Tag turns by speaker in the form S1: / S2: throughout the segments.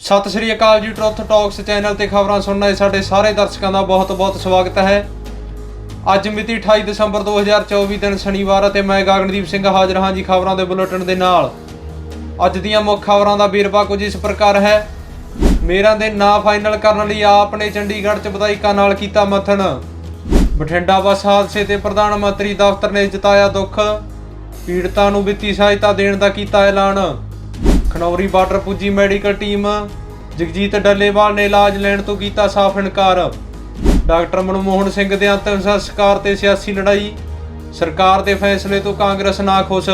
S1: ਸਤਿ ਸ਼੍ਰੀ ਅਕਾਲ ਜੀ, truth talks channel ਤੇ ਖਬਰਾਂ ਸੁਣਨ ਵਾਲੇ ਸਾਡੇ ਸਾਰੇ ਦਰਸ਼ਕਾਂ ਦਾ ਬਹੁਤ-ਬਹੁਤ ਸਵਾਗਤ ਹੈ। ਅੱਜ ਮਿਤੀ 28 ਦਸੰਬਰ 2024 ਦਿਨ ਸ਼ਨੀਵਾਰ ਅਤੇ ਮੈਂ ਗਗਨਦੀਪ ਸਿੰਘ ਹਾਜ਼ਰ ਹਾਂ ਜੀ ਖਬਰਾਂ ਦੇ ਬੁਲੇਟਿਨ ਦੇ ਨਾਲ। ਅੱਜ ਦੀਆਂ ਮੁੱਖ ਖਬਰਾਂ ਦਾ ਵੇਰਵਾ ਕੁਝ ਇਸ ਪ੍ਰਕਾਰ ਹੈ। ਮੇਰਾ ਦੇ ਨਾਂ ਫਾਈਨਲ ਕਰਨ ਲਈ ਆਪ ਨੇ ਚੰਡੀਗੜ੍ਹ 'ਚ ਵਿਧਾਇਕਾਂ ਨਾਲ ਕੀਤਾ ਮਥਨ ਬਠਿੰਡਾ ਬੱਸ ਹਾਦਸੇ ਤੇ ਪ੍ਰਧਾਨ ਮੰਤਰੀ ਦਫ਼ਤਰ ਨੇ ਜਤਾਇਆ ਦੁੱਖ। ਪੀੜਤਾਂ ਨੂੰ ਵਿੱਤੀ ਸਹਾਇਤਾ ਦੇਣ ਦਾ ਕੀਤਾ ਐਲਾਨ। ਖਨੌਰੀ ਬਾਰਡਰ ਪੁੱਜੀ ਮੈਡੀਕਲ ਟੀਮ। ਜਗਜੀਤ ਡੱਲੇਵਾਲ ਨੇ ਇਲਾਜ ਲੈਣ ਤੋਂ ਕੀਤਾ ਸਾਫ਼ ਇਨਕਾਰ। ਡਾਕਟਰ ਮਨਮੋਹਨ ਸਿੰਘ ਦੇ ਅੰਤਿਮ ਸੰਸਕਾਰ ਤੇ ਸਿਆਸੀ ਲੜਾਈ। ਸਰਕਾਰ ਦੇ ਫੈਸਲੇ ਤੋਂ ਕਾਂਗਰਸ ਨਾ ਖੁਸ਼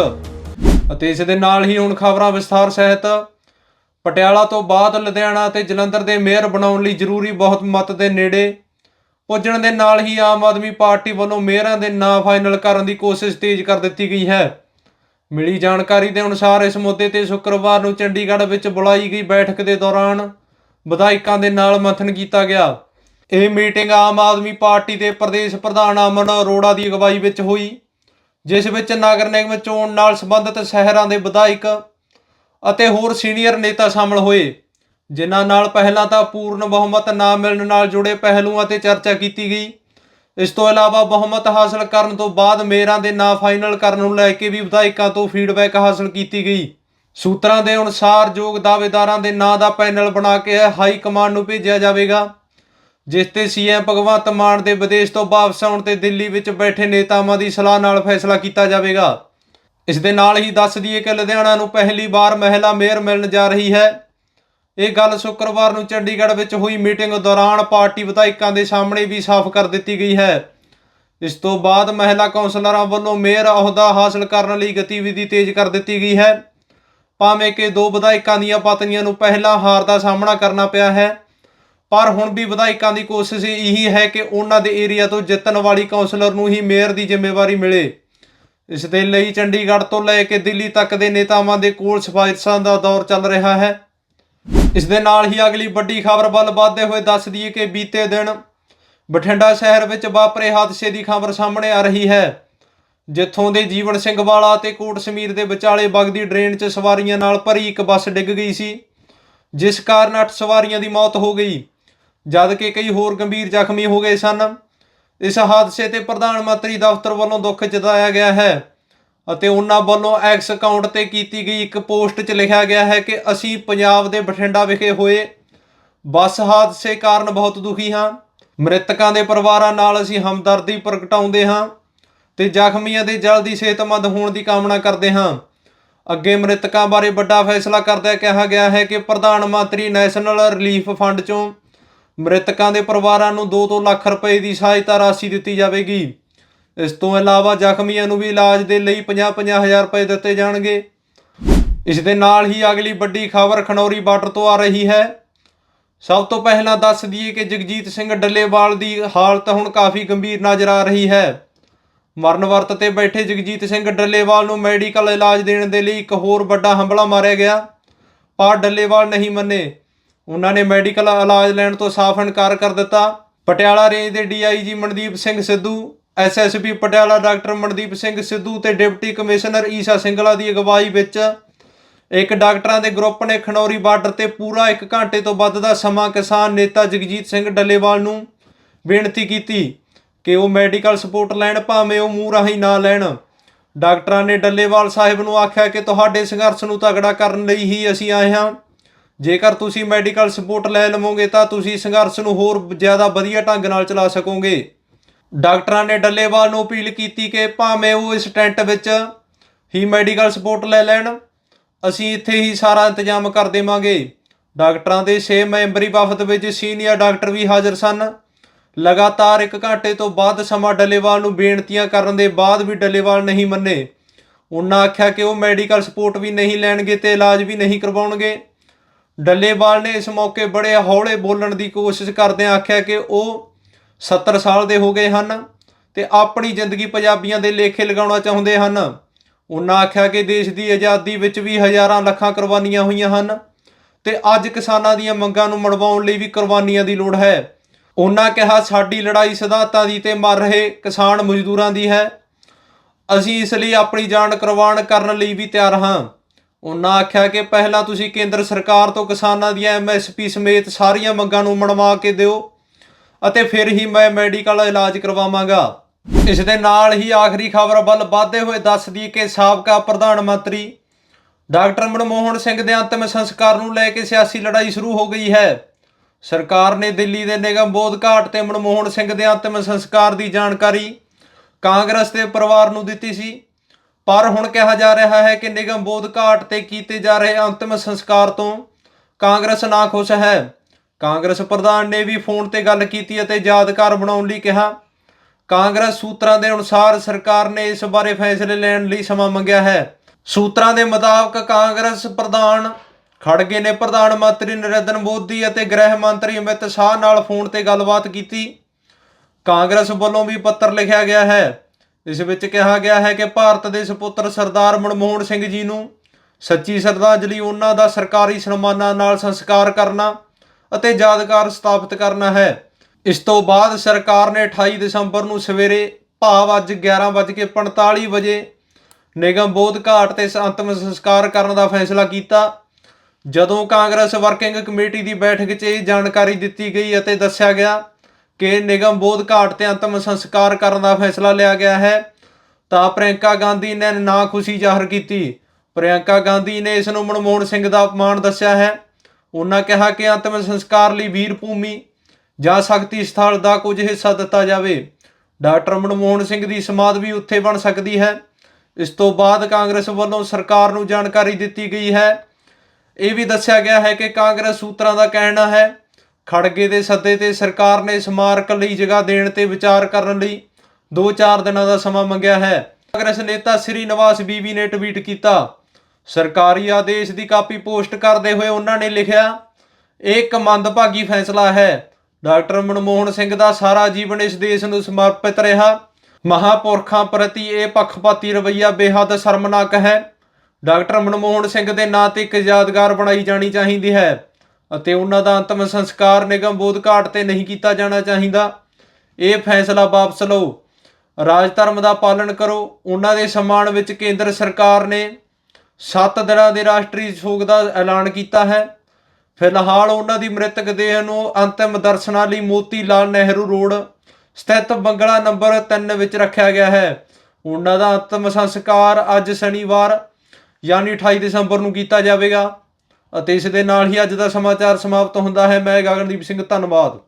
S1: ਅਤੇ ਇਸ ਦੇ ਨਾਲ ਹੀ ਹੁਣ ਖਬਰਾਂ ਵਿਸਥਾਰ ਸਹਿਤ। ਪਟਿਆਲਾ ਤੋਂ ਬਾਅਦ ਲੁਧਿਆਣਾ ਤੇ ਜਲੰਧਰ ਦੇ ਮੇਅਰ ਬਣਾਉਣ ਲਈ ਜ਼ਰੂਰੀ ਬਹੁਤ ਮਤ ਦੇ ਨੇੜੇ। ਪੁੱਜਣ ਦੇ ਨਾਲ ਹੀ ਆਮ ਆਦਮੀ ਪਾਰਟੀ ਵੱਲੋਂ ਮੇਅਰਾਂ ਦੇ ਨਾਂ ਫਾਈਨਲ ਕਰਨ ਦੀ ਕੋਸ਼ਿਸ਼ ਤੇਜ਼ ਕਰ ਦਿੱਤੀ ਗਈ ਹੈ। ਮਿਲੀ ਜਾਣਕਾਰੀ ਦੇ ਅਨੁਸਾਰ ਇਸ ਮੁੱਦੇ ਤੇ ਸ਼ੁੱਕਰਵਾਰ ਨੂੰ ਚੰਡੀਗੜ੍ਹ ਵਿੱਚ ਬੁਲਾਈ ਗਈ ਬੈਠਕ ਦੇ ਦੌਰਾਨ ਵਿਧਾਇਕਾਂ ਦੇ ਨਾਲ ਮੰਥਨ ਕੀਤਾ ਗਿਆ। ਇਹ ਮੀਟਿੰਗ ਆਮ ਆਦਮੀ ਪਾਰਟੀ ਦੇ ਪ੍ਰਦੇਸ਼ ਪ੍ਰਧਾਨ ਅਮਨ ਅਰੋੜਾ ਦੀ ਅਗਵਾਈ ਵਿੱਚ ਹੋਈ, ਜਿਸ ਵਿੱਚ ਨਗਰ ਨਿਗਮ ਚੋਣ ਨਾਲ ਸੰਬੰਧਿਤ ਸ਼ਹਿਰਾਂ ਦੇ ਵਿਧਾਇਕ ਅਤੇ ਹੋਰ ਸੀਨੀਅਰ ਨੇਤਾ ਸ਼ਾਮਲ ਹੋਏ। ਜਿਨ੍ਹਾਂ ਨਾਲ ਪਹਿਲਾਂ ਤਾਂ ਪੂਰਨ ਬਹੁਮਤ ਨਾ ਮਿਲਣ ਨਾਲ ਜੁੜੇ ਪਹਿਲੂਆਂ ਤੇ ਚਰਚਾ ਕੀਤੀ ਗਈ। ਇਸ ਤੋਂ ਇਲਾਵਾ ਬਹੁਮਤ ਹਾਸਲ ਕਰਨ ਤੋਂ ਬਾਅਦ ਮੇਅਰਾਂ ਦੇ ਨਾਂ ਫਾਈਨਲ ਕਰਨ ਨੂੰ ਲੈ ਕੇ ਵੀ ਵਿਧਾਇਕਾਂ ਤੋਂ ਫੀਡਬੈਕ ਹਾਸਲ ਕੀਤੀ ਗਈ। ਸੂਤਰਾਂ ਦੇ ਅਨੁਸਾਰ ਯੋਗ ਦਾਅਵੇਦਾਰਾਂ ਦੇ ਨਾਂ ਦਾ ਪੈਨਲ ਬਣਾ ਕੇ ਹਾਈ ਕਮਾਂਡ ਨੂੰ ਭੇਜਿਆ ਜਾਵੇਗਾ, ਜਿਸ ਤੇ ਸੀਐਮ ਭਗਵੰਤ ਮਾਨ ਦੇ ਵਿਦੇਸ਼ ਤੋਂ ਵਾਪਸ ਆਉਣ ਤੇ ਦਿੱਲੀ ਵਿੱਚ ਬੈਠੇ ਨੇਤਾਵਾਂ ਦੀ ਸਲਾਹ ਨਾਲ ਫੈਸਲਾ ਕੀਤਾ ਜਾਵੇਗਾ। ਇਸ ਦੇ ਨਾਲ ਹੀ ਦੱਸ ਦਈਏ ਕਿ ਲੁਧਿਆਣਾ ਨੂੰ ਪਹਿਲੀ ਵਾਰ ਮਹਿਲਾ ਮੇਅਰ ਮਿਲਣ ਜਾ ਰਹੀ ਹੈ। ਇਹ ਗੱਲ ਸ਼ੁੱਕਰਵਾਰ ਨੂੰ ਚੰਡੀਗੜ੍ਹ ਵਿੱਚ ਹੋਈ ਮੀਟਿੰਗ ਦੌਰਾਨ ਪਾਰਟੀ ਵਿਧਾਇਕਾਂ ਦੇ ਸਾਹਮਣੇ ਵੀ ਸਾਫ਼ ਕਰ ਦਿੱਤੀ ਗਈ ਹੈ। ਇਸ ਤੋਂ ਬਾਅਦ ਮਹਿਲਾ ਕੌਂਸਲਰਾਂ ਵੱਲੋਂ ਮੇਅਰ ਅਹੁਦਾ ਹਾਸਲ ਕਰਨ ਲਈ ਗਤੀਵਿਧੀ ਤੇਜ਼ ਕਰ ਦਿੱਤੀ ਗਈ ਹੈ। ਭਾਵੇਂ ਕਿ ਦੋ ਵਿਧਾਇਕਾਂ ਦੀਆਂ ਪਤਨੀਆਂ ਨੂੰ ਪਹਿਲਾਂ ਹਾਰ ਦਾ ਸਾਹਮਣਾ ਕਰਨਾ ਪਿਆ ਹੈ, ਪਰ ਹੁਣ ਵੀ ਵਿਧਾਇਕਾਂ ਦੀ ਕੋਸ਼ਿਸ਼ ਇਹੀ ਹੈ ਕਿ ਉਹਨਾਂ ਦੇ ਏਰੀਆ ਤੋਂ ਜਿੱਤਣ ਵਾਲੀ ਕੌਂਸਲਰ ਨੂੰ ਹੀ ਮੇਅਰ ਦੀ ਜ਼ਿੰਮੇਵਾਰੀ ਮਿਲੇ। ਇਸ ਦੇ ਲਈ ਚੰਡੀਗੜ੍ਹ ਤੋਂ ਲੈ ਕੇ ਦਿੱਲੀ ਤੱਕ ਦੇ ਨੇਤਾਵਾਂ ਦੇ ਕੋਲ ਸਿਫਾਰਿਸ਼ਾਂ ਦਾ ਦੌਰ ਚੱਲ ਰਿਹਾ ਹੈ। ਇਸ ਦੇ ਨਾਲ ਹੀ ਅਗਲੀ ਵੱਡੀ ਖਬਰ ਵੱਲ ਵਧਦੇ ਹੋਏ ਦੱਸ ਦਈਏ ਕਿ ਬੀਤੇ ਦਿਨ ਬਠਿੰਡਾ ਸ਼ਹਿਰ ਵਿੱਚ ਵਾਪਰੇ ਹਾਦਸੇ ਦੀ ਖਬਰ ਸਾਹਮਣੇ ਆ ਰਹੀ ਹੈ, ਜਿੱਥੋਂ ਦੇ ਜੀਵਨ ਸਿੰਘ ਵਾਲਾ ਤੇ ਕੋਟ ਸਮੀਰ ਦੇ ਵਿਚਾਲੇ ਵਗਦੀ ਡਰੇਨ 'ਚ ਸਵਾਰੀਆਂ ਨਾਲ ਭਰੀ ਇੱਕ ਬੱਸ ਡਿੱਗ ਗਈ ਸੀ, ਜਿਸ ਕਾਰਨ 8 ਸਵਾਰੀਆਂ ਦੀ ਮੌਤ ਹੋ ਗਈ ਜਦਕਿ ਕਈ ਹੋਰ ਗੰਭੀਰ ਜ਼ਖਮੀ ਹੋ ਗਏ ਸਨ। ਇਸ ਹਾਦਸੇ ਤੇ ਪ੍ਰਧਾਨ ਮੰਤਰੀ ਦਫ਼ਤਰ ਵੱਲੋਂ ਦੁੱਖ ਜਤਾਇਆ ਗਿਆ ਹੈ। ਅਤੇ ਉਹਨਾਂ ਵੱਲੋਂ ਐਕਸ ਅਕਾਊਂਟ ਤੇ ਕੀਤੀ ਗਈ ਇੱਕ ਪੋਸਟ 'ਚ ਲਿਖਿਆ ਗਿਆ ਹੈ ਕਿ ਅਸੀਂ ਪੰਜਾਬ ਦੇ ਬਠਿੰਡਾ ਵਿਖੇ ਹੋਏ ਬੱਸ ਹਾਦਸੇ ਕਾਰਨ ਬਹੁਤ ਦੁਖੀ ਹਾਂ। ਮ੍ਰਿਤਕਾਂ ਦੇ ਪਰਿਵਾਰਾਂ ਨਾਲ ਅਸੀਂ ਹਮਦਰਦੀ ਪ੍ਰਗਟਾਉਂਦੇ ਹਾਂ ਤੇ ਜ਼ਖਮੀਆਂ ਦੇ ਜਲਦੀ ਸਿਹਤਮੰਦ ਹੋਣ ਦੀ ਕਾਮਨਾ ਕਰਦੇ ਹਾਂ। ਅੱਗੇ ਮ੍ਰਿਤਕਾਂ ਬਾਰੇ ਵੱਡਾ ਫੈਸਲਾ ਕਰਦਿਆਂ ਕਿਹਾ ਗਿਆ ਹੈ ਕਿ ਪ੍ਰਧਾਨ ਮੰਤਰੀ ਨੈਸ਼ਨਲ ਰਿਲੀਫ ਫੰਡ ਚੋਂ ਮ੍ਰਿਤਕਾਂ ਦੇ ਪਰਿਵਾਰਾਂ ਨੂੰ 2-2 ਲੱਖ ਰੁਪਏ ਦੀ ਸਹਾਇਤਾ ਰਾਸ਼ੀ ਦਿੱਤੀ ਜਾਵੇਗੀ। ਇਸ ਤੋਂ ਇਲਾਵਾ ਜ਼ਖਮੀਆਂ ਨੂੰ ਵੀ ਇਲਾਜ ਦੇ ਲਈ 50-50 ਹਜ਼ਾਰ ਰੁਪਏ ਦਿੱਤੇ ਜਾਣਗੇ। ਇਸ ਦੇ ਨਾਲ ਹੀ ਅਗਲੀ ਵੱਡੀ ਖਬਰ ਖਨੌਰੀ ਬਾਰਡਰ ਤੋਂ ਆ ਰਹੀ ਹੈ। ਸਭ ਤੋਂ ਪਹਿਲਾਂ ਦੱਸ ਦਈਏ ਕਿ ਜਗਜੀਤ ਸਿੰਘ ਡੱਲੇਵਾਲ ਦੀ ਹਾਲਤ ਹੁਣ ਕਾਫੀ ਗੰਭੀਰ ਨਜ਼ਰ ਆ ਰਹੀ ਹੈ। ਮਰਨ ਵਰਤ ਤੇ ਬੈਠੇ ਜਗਜੀਤ ਸਿੰਘ ਡੱਲੇਵਾਲ ਨੂੰ ਮੈਡੀਕਲ ਇਲਾਜ ਦੇਣ ਦੇ ਲਈ ਇੱਕ ਹੋਰ ਵੱਡਾ ਹਮਲਾ ਮਾਰਿਆ ਗਿਆ। ਪਰ ਡੱਲੇਵਾਲ ਨਹੀਂ ਮੰਨੇ। ਉਹਨਾਂ ਨੇ ਮੈਡੀਕਲ ਇਲਾਜ ਲੈਣ ਤੋਂ ਸਾਫ਼ ਇਨਕਾਰ ਕਰ ਦਿੱਤਾ। ਪਟਿਆਲਾ ਰੇਂਜ ਦੇ DIG Mandeep Singh Sidhu SSP Patiala doctor Mandeep Singh Sidhu ਤੇ ਡਿਪਟੀ ਕਮਿਸ਼ਨਰ ਈਸ਼ਾ ਸਿੰਗਲਾ ਦੀ ਅਗਵਾਈ ਵਿੱਚ ਇੱਕ ਡਾਕਟਰਾਂ ਦੇ ਗਰੁੱਪ ਨੇ ਖਨੌਰੀ ਬਾਰਡਰ ਤੇ ਪੂਰਾ 1 ਘੰਟੇ ਤੋਂ ਵੱਧ ਦਾ ਸਮਾਂ ਕਿਸਾਨ ਨੇਤਾ ਜਗਜੀਤ ਸਿੰਘ ਡੱਲੇਵਾਲ ਨੂੰ ਬੇਨਤੀ ਕੀਤੀ ਕਿ ਉਹ ਮੈਡੀਕਲ ਸਪੋਰਟ ਲੈਣ, ਭਾਵੇਂ ਉਹ ਮੂੰਹ ਰਾਹੀਂ ਨਾ ਲੈਣ। ਡਾਕਟਰਾਂ ਨੇ ਡੱਲੇਵਾਲ ਸਾਹਿਬ ਨੂੰ ਆਖਿਆ ਕਿ ਤੁਹਾਡੇ ਸੰਘਰਸ਼ ਨੂੰ ਤਗੜਾ ਕਰਨ ਲਈ ਹੀ ਅਸੀਂ ਆਏ ਹਾਂ। ਜੇਕਰ ਤੁਸੀਂ ਮੈਡੀਕਲ ਸਪੋਰਟ ਲੈ ਲਵੋਗੇ ਤਾਂ ਤੁਸੀਂ ਸੰਘਰਸ਼ ਨੂੰ ਹੋਰ ਜ਼ਿਆਦਾ ਵਧੀਆ ਢੰਗ ਨਾਲ ਚਲਾ ਸਕੋਗੇ। ਡਾਕਟਰਾਂ ਨੇ ਡੱਲੇਵਾਲ ਨੂੰ ਅਪੀਲ ਕੀਤੀ ਕਿ ਭਾਵੇਂ ਉਹ ਇਸ ਟੈਂਟ ਵਿੱਚ ਹੀ ਮੈਡੀਕਲ ਸਪੋਰਟ ਲੈ ਲੈਣ, ਅਸੀਂ ਇੱਥੇ ਹੀ ਸਾਰਾ ਇੰਤਜ਼ਾਮ ਕਰ ਦੇਵਾਂਗੇ। ਡਾਕਟਰਾਂ ਦੇ 6 ਮੈਂਬਰੀ ਵਫਦ ਵਿੱਚ ਸੀਨੀਅਰ ਡਾਕਟਰ ਵੀ ਹਾਜ਼ਰ ਸਨ। ਲਗਾਤਾਰ 1 ਘੰਟੇ ਤੋਂ ਬਾਅਦ ਸਮਾਂ ਡੱਲੇਵਾਲ ਨੂੰ ਬੇਨਤੀਆਂ ਕਰਨ ਦੇ ਬਾਅਦ ਵੀ ਡੱਲੇਵਾਲ ਨਹੀਂ ਮੰਨੇ। ਉਹਨਾਂ ਆਖਿਆ ਕਿ ਉਹ ਮੈਡੀਕਲ ਸਪੋਰਟ ਵੀ ਨਹੀਂ ਲੈਣਗੇ ਤੇ ਇਲਾਜ ਵੀ ਨਹੀਂ ਕਰਵਾਉਣਗੇ। ਡੱਲੇਵਾਲ ਨੇ ਇਸ ਮੌਕੇ ਬੜੇ ਹੌਲੇ ਬੋਲਣ ਦੀ ਕੋਸ਼ਿਸ਼ ਕਰਦਿਆਂ ਆਖਿਆ ਕਿ ਉਹ 70 ਸਾਲ ਦੇ ਹੋ ਗਏ ਹਨ ਤੇ ਆਪਣੀ ਜ਼ਿੰਦਗੀ ਪੰਜਾਬੀਆਂ ਦੇ ਲੇਖੇ ਲਗਾਉਣਾ ਚਾਹੁੰਦੇ ਹਨ। ਉਹਨਾਂ ਆਖਿਆ ਕਿ ਦੇਸ਼ ਦੀ ਆਜ਼ਾਦੀ ਵਿੱਚ ਵੀ ਹਜ਼ਾਰਾਂ ਲੱਖਾਂ ਕੁਰਬਾਨੀਆਂ ਹੋਈਆਂ ਹਨ ਤੇ ਅੱਜ ਕਿਸਾਨਾਂ ਦੀਆਂ ਮੰਗਾਂ ਨੂੰ ਮਨਵਾਉਣ ਲਈ ਵੀ ਕੁਰਬਾਨੀਆਂ ਦੀ ਲੋੜ ਹੈ। ਉਹਨਾਂ ਕਿਹਾ, ਸਾਡੀ ਲੜਾਈ ਸਿਧਾਂਤਾਂ ਦੀ ਤੇ ਮਰ ਰਹੇ ਕਿਸਾਨ ਮਜ਼ਦੂਰਾਂ ਦੀ ਹੈ। ਅਸੀਂ ਇਸ ਲਈ ਆਪਣੀ ਜਾਨ ਕੁਰਬਾਨ ਕਰਨ ਲਈ ਵੀ ਤਿਆਰ ਹਾਂ। ਉਹਨਾਂ ਆਖਿਆ ਕਿ ਪਹਿਲਾਂ ਤੁਸੀਂ ਕੇਂਦਰ ਸਰਕਾਰ ਤੋਂ ਕਿਸਾਨਾਂ ਦੀਆਂ ਐਮਐਸਪੀ ਸਮੇਤ ਸਾਰੀਆਂ ਮੰਗਾਂ ਨੂੰ ਮਨਵਾ ਕੇ ਦਿਓ। ਅਤੇ ਫਿਰ ਹੀ ਮੈਂ ਮੈਡੀਕਲ ਇਲਾਜ ਕਰਵਾਵਾਂਗਾ। ਇਸ ਦੇ ਨਾਲ ਹੀ ਆਖਰੀ ਖਬਰ ਵੱਲ ਵਧਦੇ ਹੋਏ ਦੱਸਦੀ ਕਿ ਸਾਬਕਾ ਪ੍ਰਧਾਨ ਮੰਤਰੀ ਡਾਕਟਰ ਮਨਮੋਹਨ ਸਿੰਘ ਦੇ ਅੰਤਿਮ ਸੰਸਕਾਰ ਨੂੰ ਲੈ ਕੇ ਸਿਆਸੀ ਲੜਾਈ ਸ਼ੁਰੂ ਹੋ ਗਈ ਹੈ। ਸਰਕਾਰ ਨੇ ਦਿੱਲੀ ਦੇ ਨਿਗਮ ਬੋਧ ਘਾਟ ਤੇ ਮਨਮੋਹਨ ਸਿੰਘ ਦੇ ਅੰਤਿਮ ਸੰਸਕਾਰ ਦੀ ਜਾਣਕਾਰੀ ਕਾਂਗਰਸ ਦੇ ਪਰਿਵਾਰ ਨੂੰ ਦਿੱਤੀ ਸੀ। ਪਰ ਹੁਣ ਕਿਹਾ ਜਾ ਰਿਹਾ ਹੈ ਕਿ ਨਿਗਮ ਬੋਧ ਘਾਟ ਤੇ ਕੀਤੇ ਜਾ ਰਹੇ ਅੰਤਿਮ ਸੰਸਕਾਰ ਤੋਂ ਕਾਂਗਰਸ ਨਾ ਖੁਸ਼ ਹੈ। ਕਾਂਗਰਸ ਪ੍ਰਧਾਨ ਨੇ ਵੀ ਫੋਨ ਤੇ ਗੱਲ ਕੀਤੀ ਅਤੇ ਯਾਦਗਾਰ ਬਣਾਉਣ ਲਈ ਕਿਹਾ। ਕਾਂਗਰਸ ਸੂਤਰਾਂ ਦੇ ਅਨੁਸਾਰ ਸਰਕਾਰ ਨੇ ਇਸ ਬਾਰੇ ਫੈਸਲੇ ਲੈਣ ਲਈ ਸਮਾਂ ਮੰਗਿਆ ਹੈ। ਸੂਤਰਾਂ ਦੇ ਮੁਤਾਬਕ ਕਾਂਗਰਸ ਪ੍ਰਧਾਨ ਖੜਗੇ ਨੇ। ਪ੍ਰਧਾਨ ਮੰਤਰੀ ਨਰਿੰਦਰ ਮੋਦੀ ਅਤੇ ਗ੍ਰਹਿ ਮੰਤਰੀ ਅਮਿਤ ਸ਼ਾਹ ਨਾਲ ਫੋਨ ਤੇ ਗੱਲਬਾਤ ਕੀਤੀ। ਕਾਂਗਰਸ ਵੱਲੋਂ ਵੀ ਪੱਤਰ ਲਿਖਿਆ ਗਿਆ ਹੈ। ਇਸ ਵਿੱਚ ਕਿਹਾ ਗਿਆ ਹੈ ਕਿ ਭਾਰਤ ਦੇ ਸੁਪੁੱਤਰ ਸਰਦਾਰ ਮਨਮੋਹਨ ਸਿੰਘ ਜੀ ਨੂੰ ਸੱਚੀ ਸ਼ਰਧਾਂਜਲੀ, ਉਹਨਾਂ ਦਾ ਸਰਕਾਰੀ ਸਨਮਾਨਾਂ ਨਾਲ ਸੰਸਕਾਰ ਕਰਨਾ ਅਤੇ ਯਾਦਗਾਰ ਸਥਾਪਿਤ ਕਰਨਾ ਹੈ। ਇਸ ਤੋਂ ਬਾਅਦ ਸਰਕਾਰ ਨੇ 28 ਦਸੰਬਰ ਨੂੰ ਸਵੇਰੇ ਭਾਵ ਅੱਜ 11:45 ਵਜੇ ਨਿਗਮ ਬੋਧ ਘਾਟ ਤੇ ਅੰਤਮ ਸੰਸਕਾਰ ਕਰਨ ਦਾ ਫੈਸਲਾ ਕੀਤਾ। ਜਦੋਂ ਕਾਂਗਰਸ ਵਰਕਿੰਗ ਕਮੇਟੀ ਦੀ ਬੈਠਕ 'ਚ ਇਹ ਜਾਣਕਾਰੀ ਦਿੱਤੀ ਗਈ ਅਤੇ ਦੱਸਿਆ ਗਿਆ ਕਿ ਨਿਗਮ ਬੋਧ ਘਾਟ ਤੇ ਅੰਤਮ ਸੰਸਕਾਰ ਕਰਨ ਦਾ ਫੈਸਲਾ ਲਿਆ ਗਿਆ ਹੈ, ਤਾਂ ਪ੍ਰਿਯੰਕਾ ਗਾਂਧੀ ਨੇ ਨਾ ਖੁਸ਼ੀ ਜ਼ਾਹਰ ਕੀਤੀ। ਪ੍ਰਿਯੰਕਾ ਗਾਂਧੀ ਨੇ ਇਸ ਨੂੰ ਮਨਮੋਹਨ ਸਿੰਘ ਦਾ ਅਪਮਾਨ ਦੱਸਿਆ ਹੈ। ਉਹਨਾਂ ਕਿਹਾ ਕਿ ਅੰਤਮ ਸੰਸਕਾਰ ਲਈ ਵੀਰ ਭੂਮੀ ਜਾਂ ਸ਼ਕਤੀ ਸਥਲ ਦਾ ਕੁਝ ਹਿੱਸਾ ਦਿੱਤਾ ਜਾਵੇ। ਡਾਕਟਰ ਮਨਮੋਹਨ ਸਿੰਘ ਦੀ ਸਮਾਧ ਵੀ ਉੱਥੇ ਬਣ ਸਕਦੀ ਹੈ। ਇਸ ਤੋਂ ਬਾਅਦ ਕਾਂਗਰਸ ਵੱਲੋਂ ਸਰਕਾਰ ਨੂੰ ਜਾਣਕਾਰੀ ਦਿੱਤੀ ਗਈ ਹੈ। ਇਹ ਵੀ ਦੱਸਿਆ ਗਿਆ ਹੈ ਕਿ ਕਾਂਗਰਸ ਸੂਤਰਾਂ ਦਾ ਕਹਿਣਾ ਹੈ, ਖੜਗੇ ਦੇ ਸੱਦੇ ਤੇ ਸਰਕਾਰ ਨੇ ਸਮਾਰਕ ਲਈ ਜਗ੍ਹਾ ਦੇਣ ਤੇ ਵਿਚਾਰ ਕਰਨ ਲਈ 2-4 ਦਿਨਾਂ ਦਾ ਸਮਾਂ ਮੰਗਿਆ ਹੈ। ਕਾਂਗਰਸ ਨੇਤਾ ਸ੍ਰੀ ਨਿਵਾਸ ਬੀਬੀ ਨੇ ਟਵੀਟ ਕੀਤਾ। ਸਰਕਾਰੀ ਆਦੇਸ਼ ਦੀ ਕਾਪੀ ਪੋਸਟ ਕਰਦੇ ਹੋਏ ਉਹਨਾਂ ਨੇ ਲਿਖਿਆ, ਇਹ ਇੱਕ ਮੰਦਭਾਗੀ ਫੈਸਲਾ ਹੈ। ਡਾਕਟਰ ਮਨਮੋਹਨ ਸਿੰਘ ਦਾ ਸਾਰਾ ਜੀਵਨ ਇਸ ਦੇਸ਼ ਨੂੰ ਸਮਰਪਿਤ ਰਿਹਾ। ਮਹਾਪੁਰਖਾਂ ਪ੍ਰਤੀ ਇਹ ਪੱਖਪਾਤੀ ਰਵੱਈਆ ਬੇਹੱਦ ਸ਼ਰਮਨਾਕ ਹੈ। ਡਾਕਟਰ ਮਨਮੋਹਨ ਸਿੰਘ ਦੇ ਨਾਂ ਤੇ ਇੱਕ ਯਾਦਗਾਰ ਬਣਾਈ ਜਾਣੀ ਚਾਹੀਦੀ ਹੈ ਅਤੇ ਉਹਨਾਂ ਦਾ ਅੰਤਮ ਸੰਸਕਾਰ ਨਿਗਮ ਬੋਧ ਘਾਟ ਤੇ ਨਹੀਂ ਕੀਤਾ ਜਾਣਾ ਚਾਹੀਦਾ। ਇਹ ਫੈਸਲਾ ਵਾਪਸ ਲਓ। ਰਾਜ ਧਰਮ ਦਾ ਪਾਲਣ ਕਰੋ। ਉਹਨਾਂ ਦੇ ਸਮਾਨ ਵਿੱਚ ਕੇਂਦਰ ਸਰਕਾਰ ਨੇ 7 ਦਿਨਾਂ ਦੇ ਰਾਸ਼ਟਰੀ ਸੋਗ ਦਾ ਐਲਾਨ ਕੀਤਾ ਹੈ। ਫਿਲਹਾਲ ਉਹਨਾਂ ਦੀ ਮ੍ਰਿਤਕ ਦੇਹ ਨੂੰ ਅੰਤਿਮ ਦਰਸ਼ਨਾਂ ਲਈ ਮੋਤੀ ਲਾਲ ਨਹਿਰੂ ਰੋਡ ਸਥਿਤ ਬੰਗਲਾ ਨੰਬਰ 3 ਵਿੱਚ ਰੱਖਿਆ ਗਿਆ ਹੈ। ਉਹਨਾਂ ਦਾ ਅੰਤਮ ਸੰਸਕਾਰ ਅੱਜ ਸ਼ਨੀਵਾਰ, ਯਾਨੀ 28 ਦਸੰਬਰ ਨੂੰ ਕੀਤਾ ਜਾਵੇਗਾ। ਅਤੇ ਇਸ ਦੇ ਨਾਲ ਹੀ ਅੱਜ ਦਾ ਸਮਾਚਾਰ ਸਮਾਪਤ ਹੁੰਦਾ ਹੈ। ਮੈਂ ਗਗਨਦੀਪ ਸਿੰਘ, ਧੰਨਵਾਦ।